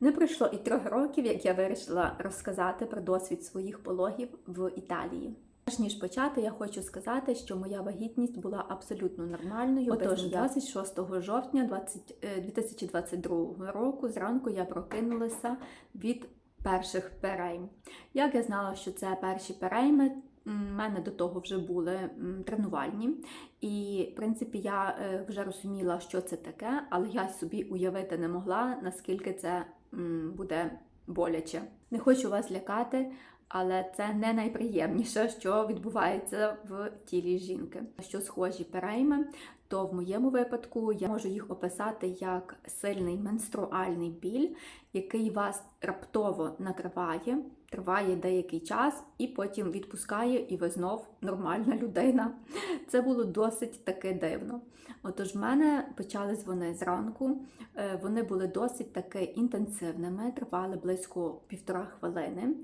Не пройшло і трьох років, як я вирішила розказати про досвід своїх пологів в Італії. Перш ніж почати, я хочу сказати, що моя вагітність була абсолютно нормальною. Отож, 26 жовтня 20, е, 2022 року зранку я прокинулася від перших перейм. Як я знала, що це перші перейми, у мене до того вже були тренувальні, і в принципі я е, вже розуміла, що це таке, але я собі уявити не могла, наскільки це буде боляче. Не хочу вас лякати, але це не найприємніше, що відбувається в тілі жінки. Що схожі перейми, то в моєму випадку я можу їх описати як сильний менструальний біль, який вас раптово накриває, триває деякий час і потім відпускає, і ви знов нормальна людина. Це було досить таки дивно. Отож, в мене почались вони зранку. Е, Вони були досить таки інтенсивними, тривали близько півтора хвилини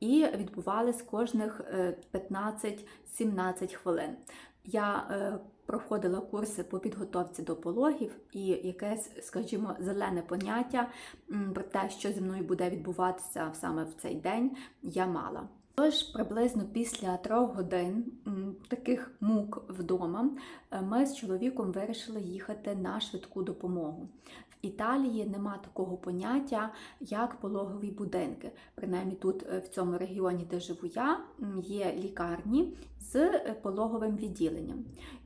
і відбувались кожних е, 15-17 хвилин. Я е, проходила курси по підготовці до пологів, і якесь, скажімо, зелене поняття про те, що зі мною буде відбуватися саме в цей день, я мала. Тож приблизно після трьох годин таких мук вдома е, ми з чоловіком вирішили їхати на швидку допомогу. Італії нема такого поняття, як пологові будинки. Принаймні тут е, в цьому регіоні, де живу я, є лікарні з е, пологовим відділенням.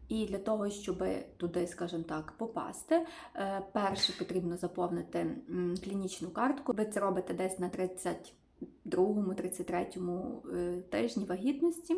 І для того, щоб туди, скажімо так, попасти, е, перше потрібно заповнити клінічну картку. Ви це робите десь на 32-33 е, тижні вагітності.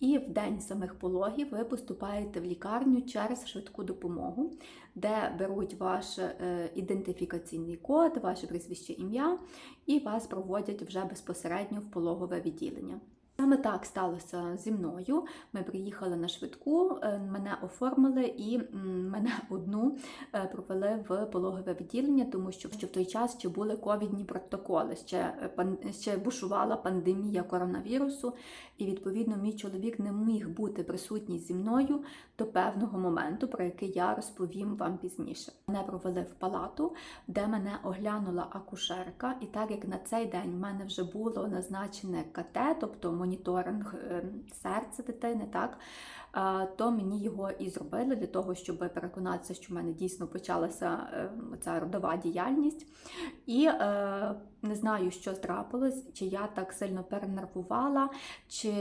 І в день самих пологів ви поступаєте в лікарню через швидку допомогу, де беруть ваш е, ідентифікаційний код, ваше прізвище ім'я, і вас проводять вже безпосередньо в пологове відділення. Саме так сталося зі мною. Ми приїхали на швидку, е, мене оформили і мене одну е, провели в пологове відділення, тому що в той час ще були ковідні протоколи, ще, е, ще бушувала пандемія коронавірусу, і відповідно мій чоловік не міг бути присутній зі мною до певного моменту, про який я розповім вам пізніше. Мене провели в палату, де мене оглянула акушерка, і так як на цей день в мене вже було назначене КТ, тобто моніторинг е, серця дитини, так. То мені його і зробили для того, щоб переконатися, що в мене дійсно почалася е, ця родова діяльність. І е, не знаю, що трапилось, чи я так сильно перенервувала, чи,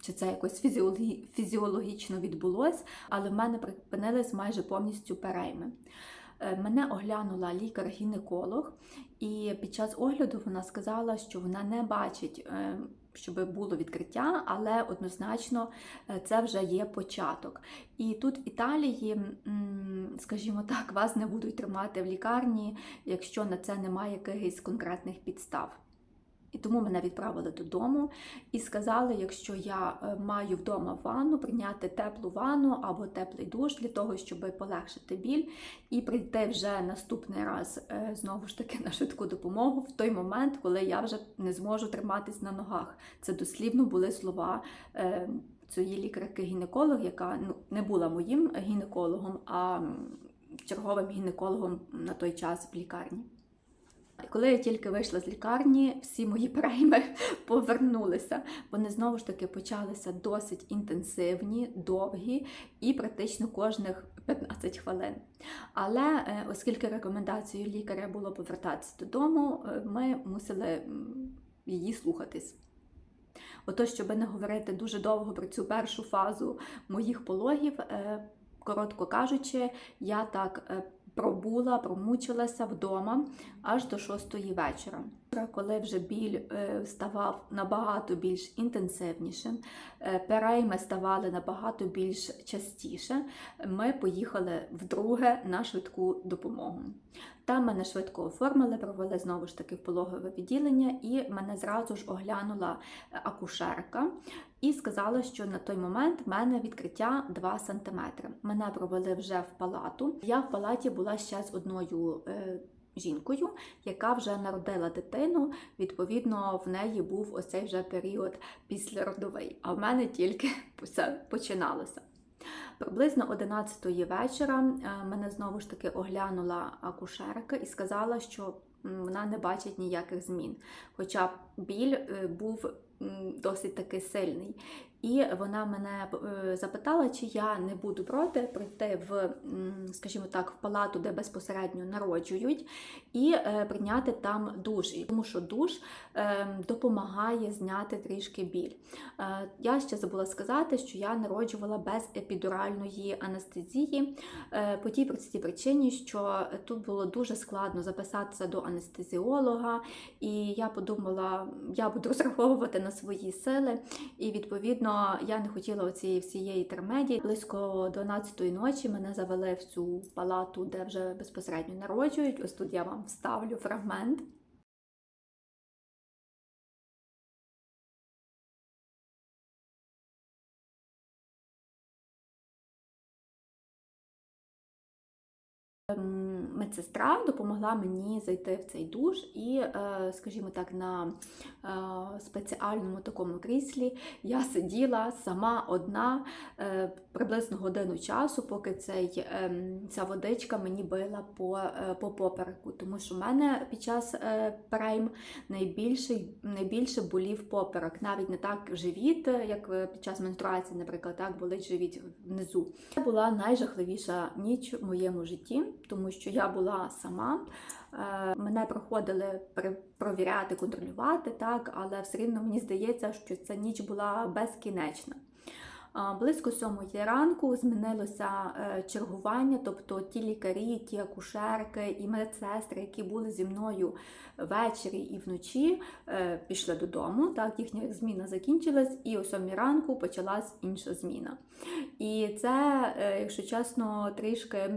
чи це якось фізіологі- фізіологічно відбулось, але в мене припинились майже повністю перейми. Е, Мене оглянула лікар-гінеколог, і під час огляду вона сказала, що вона не бачить, е, щоб було відкриття, але однозначно е, це вже є початок. І тут в Італії, скажімо так, вас не будуть тримати в лікарні, якщо на це немає якихось конкретних підстав. І тому мене відправили додому і сказали, якщо я е, маю вдома ванну, прийняти теплу ванну або теплий душ для того, щоб полегшити біль, і прийти вже наступний раз е, знову ж таки на швидку допомогу в той момент, коли я вже не зможу триматись на ногах. Це дослівно були слова е, цієї лікарки-гінеколог, яка ну, не була моїм гінекологом, а черговим гінекологом на той час в лікарні. Коли я тільки вийшла з лікарні, всі мої прейми повернулися. Вони знову ж таки почалися досить інтенсивні, довгі і практично кожних 15 хвилин. Але е, оскільки рекомендацією лікаря було повертатися додому, е, ми мусили її слухатись. Ото, щоб не говорити дуже довго про цю першу фазу моїх пологів, е, коротко кажучи, я так пробула, промучилася вдома аж до шостої вечора. Коли вже біль е, ставав набагато більш інтенсивнішим, е, перейми ставали набагато більш частіше, ми поїхали вдруге на швидку допомогу. Там мене швидко оформили, провели знову ж таки в пологове відділення, і мене зразу ж оглянула е, акушерка і сказала, що на той момент в мене відкриття 2 см. Мене провели вже в палату. Я в палаті була ще з одною. е, Жінкою, яка вже народила дитину, відповідно, в неї був оцей вже період післяродовий, а в мене тільки все починалося. Приблизно 11 вечора е, мене знову ж таки оглянула акушерка і сказала, що вона не бачить ніяких змін. Хоча біль е, був досить таки сильний. І вона мене е, запитала, чи я не буду проти прийти в, скажімо так, в палату, де безпосередньо народжують, і е, прийняти там душ. Тому що душ е, допомагає зняти трішки біль. Я ще забула сказати, що я народжувала без епідуральної анестезії по тій простій причині, що тут було дуже складно записатися до анестезіолога, і я подумала, я буду розраховувати на свої сили, і відповідно я не хотіла цієї всієї термедії. Близько 12-ї ночі мене завели в цю палату, де вже безпосередньо народжують. Ось тут я вам вставлю фрагмент. Медсестра допомогла мені зайти в цей душ і, е, скажімо так, на е, спеціальному такому кріслі я сиділа сама одна е, приблизно годину часу, поки цей, ем, ця водичка мені била по, по попереку. Тому що в мене під час прейм найбільше, найбільше болів поперек, навіть не так живіт, як під час менструації, наприклад, так болить живіт внизу. Це була найжахливіша ніч в моєму житті, тому що я була сама. Е, Мене проходили провіряти, контролювати, так, але все рівно мені здається, що ця ніч була безкінечна. Близько сьомої ранку змінилося е, чергування, тобто ті лікарі, ті акушерки і медсестри, які були зі мною ввечері і вночі, е, пішли додому. Так, їхня зміна закінчилась, і о сьомій ранку почалась інша зміна. І це, е, якщо чесно, трішки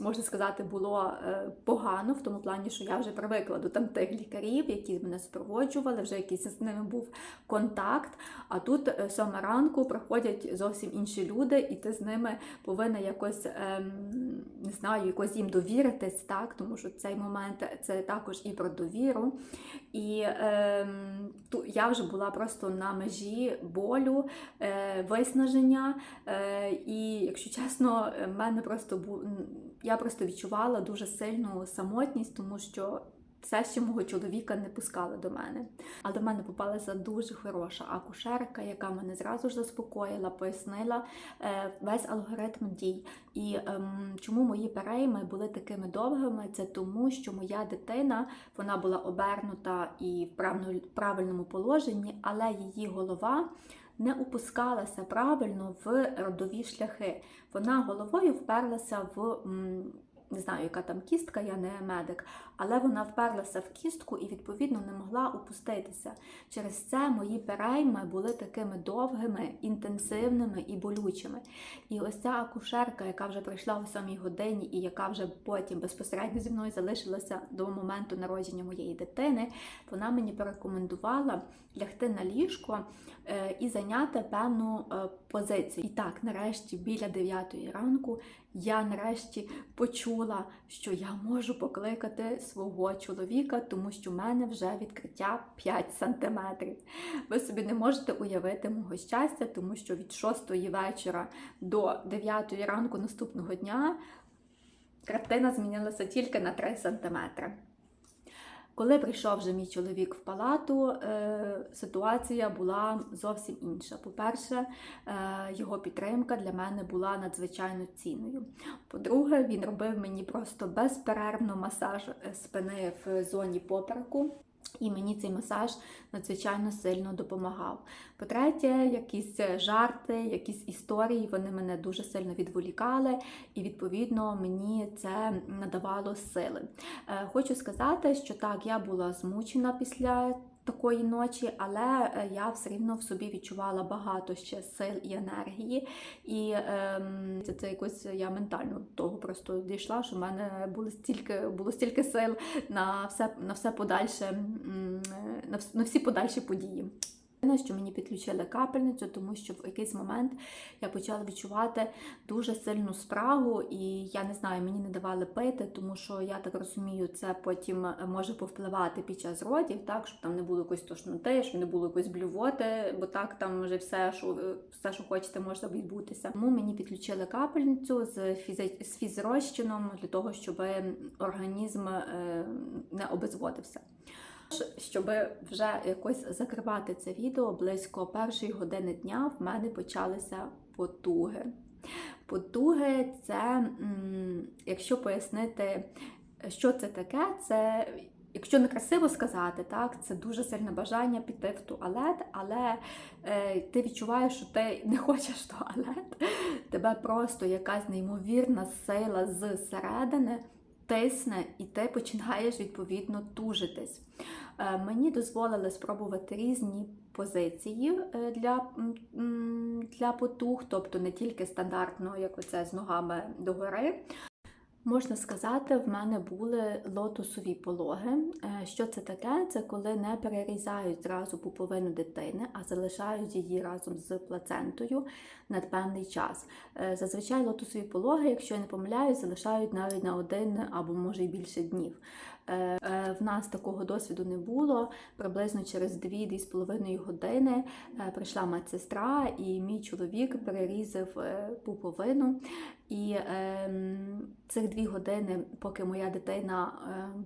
можна сказати, було погано в тому плані, що я вже привикла до тих лікарів, які мене супроводжували, вже якийсь з ними був контакт. А тут сьома ранку приходять зовсім інші люди, і ти з ними повинна якось ем, не знаю, якось їм довіритись, так, тому що цей момент це також і про довіру. І ем, ту, я вже була просто на межі болю, е, виснаження. Е, і, якщо чесно, в мене просто бу... я просто відчувала дуже сильну самотність, тому що все ще мого чоловіка не пускали до мене. А до мене попалася дуже хороша акушерка, яка мене зразу ж заспокоїла, пояснила е, весь алгоритм дій. І ем, чому мої перейми були такими довгими? Це тому, що моя дитина вона була обернута і в правильному положенні, але її голова. Не опускалася правильно в родові шляхи. Вона головою вперлася в не знаю, яка там кістка, я не медик, але вона вперлася в кістку і відповідно не могла опуститися. Через це мої перейми були такими довгими, інтенсивними і болючими. І ось ця акушерка, яка вже прийшла о 7 годині, і яка вже потім безпосередньо зі мною залишилася до моменту народження моєї дитини, вона мені порекомендувала лягти на ліжко е, і зайняти певну е, позицію. І так, нарешті, біля 9 ранку, я нарешті почула, що я можу покликати свого чоловіка, тому що в мене вже відкриття 5 сантиметрів. Ви собі не можете уявити мого щастя, тому що від 6 вечора до 9 ранку наступного дня картина змінилася тільки на 3 сантиметри. Коли прийшов вже мій чоловік в палату, е, ситуація була зовсім інша. По-перше, е, його підтримка для мене була надзвичайно цінною. По-друге, він робив мені просто безперервно масаж е, спини в зоні попереку. І мені цей масаж надзвичайно сильно допомагав. По-третє, якісь жарти, якісь історії, вони мене дуже сильно відволікали, і відповідно мені це надавало сили. Е, Хочу сказати, що так, я була змучена після такої ночі, але е, я все рівно в собі відчувала багато ще сил і енергії. І ем, це, це якось я ментально того просто дійшла, що в мене було стільки, було стільки сил на все, на все подальше, на всі подальші події. Що мені підключили капельницю, тому що в якийсь момент я почала відчувати дуже сильну спрагу, і я не знаю, мені не давали пити, тому що я так розумію, це потім може повпливати під час родів, так щоб там не було якоїсь тошноти, щоб не було якоїсь блювоти, бо так там вже все, що все, що хочете, може відбутися. Тому мені підключили капельницю з фізи... з фізрозчином для того, щоб організм е, не обезводився. Щоб вже якось закривати це відео, близько першої години дня в мене почалися потуги. Потуги це, якщо пояснити, що це таке, це. Якщо не красиво сказати, так, це дуже сильне бажання піти в туалет, але е, ти відчуваєш, що ти не хочеш туалет. Тебе просто якась неймовірна сила зсередини тисне, і ти починаєш відповідно тужитись. Е, мені дозволили спробувати різні позиції е, для, для потуг, тобто не тільки стандартно, як оце з ногами догори. Можна сказати, в мене були лотосові пологи. Е, Що це таке? Це коли не перерізають зразу пуповину дитини, а залишають її разом з плацентою на певний час. Е, Зазвичай лотосові пологи, якщо я не помиляюсь, залишають навіть на один або може й більше днів. Е, е, В нас такого досвіду не було. Приблизно через 2-2,5 години е, прийшла медсестра, і мій чоловік перерізав пуповину. І ем, цих дві години, поки моя дитина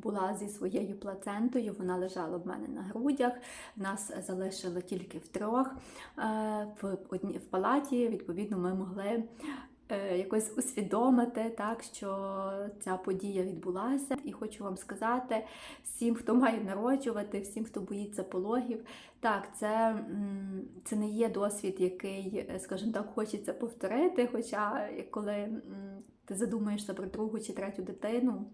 була зі своєю плацентою, вона лежала в мене на грудях. Нас залишили тільки втрьох в, одні, в палаті. Відповідно, ми могли якось усвідомити, так, що ця подія відбулася. І хочу вам сказати всім, хто має народжувати, всім, хто боїться пологів. Так, це, це не є досвід, який, е, скажімо так, хочеться повторити. Хоча коли ти задумаєшся про другу чи третю дитину,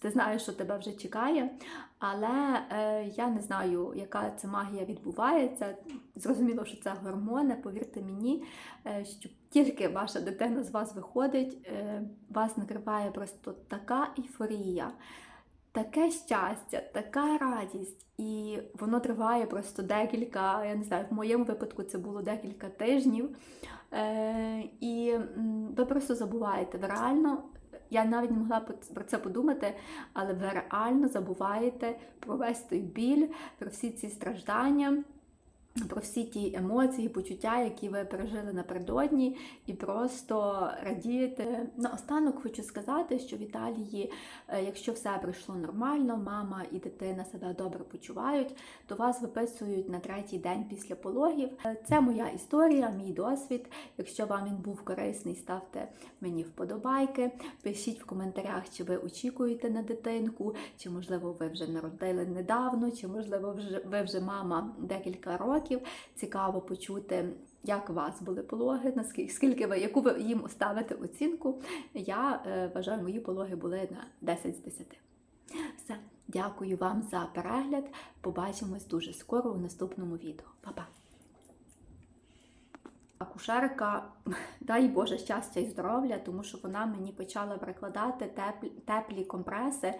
ти знаєш, що тебе вже чекає. Але е, я не знаю, яка це магія відбувається. Зрозуміло, що це гормони. Повірте мені, е, що тільки ваша дитина з вас виходить, е, вас накриває просто така ейфорія. Таке щастя, така радість, і воно триває просто декілька, я не знаю, в моєму випадку це було декілька тижнів. Е, і ви просто забуваєте, ви реально, я навіть не могла про- це подумати, але ви реально забуваєте про весь той біль, про всі ці страждання. Про всі ті емоції, почуття, які ви пережили напередодні, і просто радієте. Наостанок хочу сказати, що в Італії, е, якщо все пройшло нормально, мама і дитина себе добре почувають, то вас виписують на третій день після пологів. Е, Це моя історія, мій досвід. Якщо вам він був корисний, ставте мені вподобайки. Пишіть в коментарях, чи ви очікуєте на дитинку, чи можливо ви вже народили недавно, чи можливо ви вже мама декілька років. Цікаво почути. Як у вас були пологи, наскільки скільки ви, яку ви їм ставите оцінку? Я е, вважаю, мої пологи були на 10 з 10. Все, дякую вам за перегляд. Побачимось дуже скоро у наступному відео. Па-па! Акушерка, дай Боже щастя і здоров'я, тому що вона мені почала прикладати теплі, теплі компреси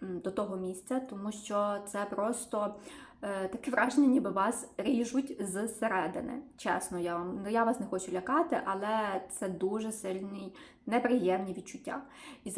до того місця, тому що це просто таке враження, ніби вас ріжуть зсередини. Чесно, я вам ну, я вас не хочу лякати, але це дуже сильні неприємні відчуття. І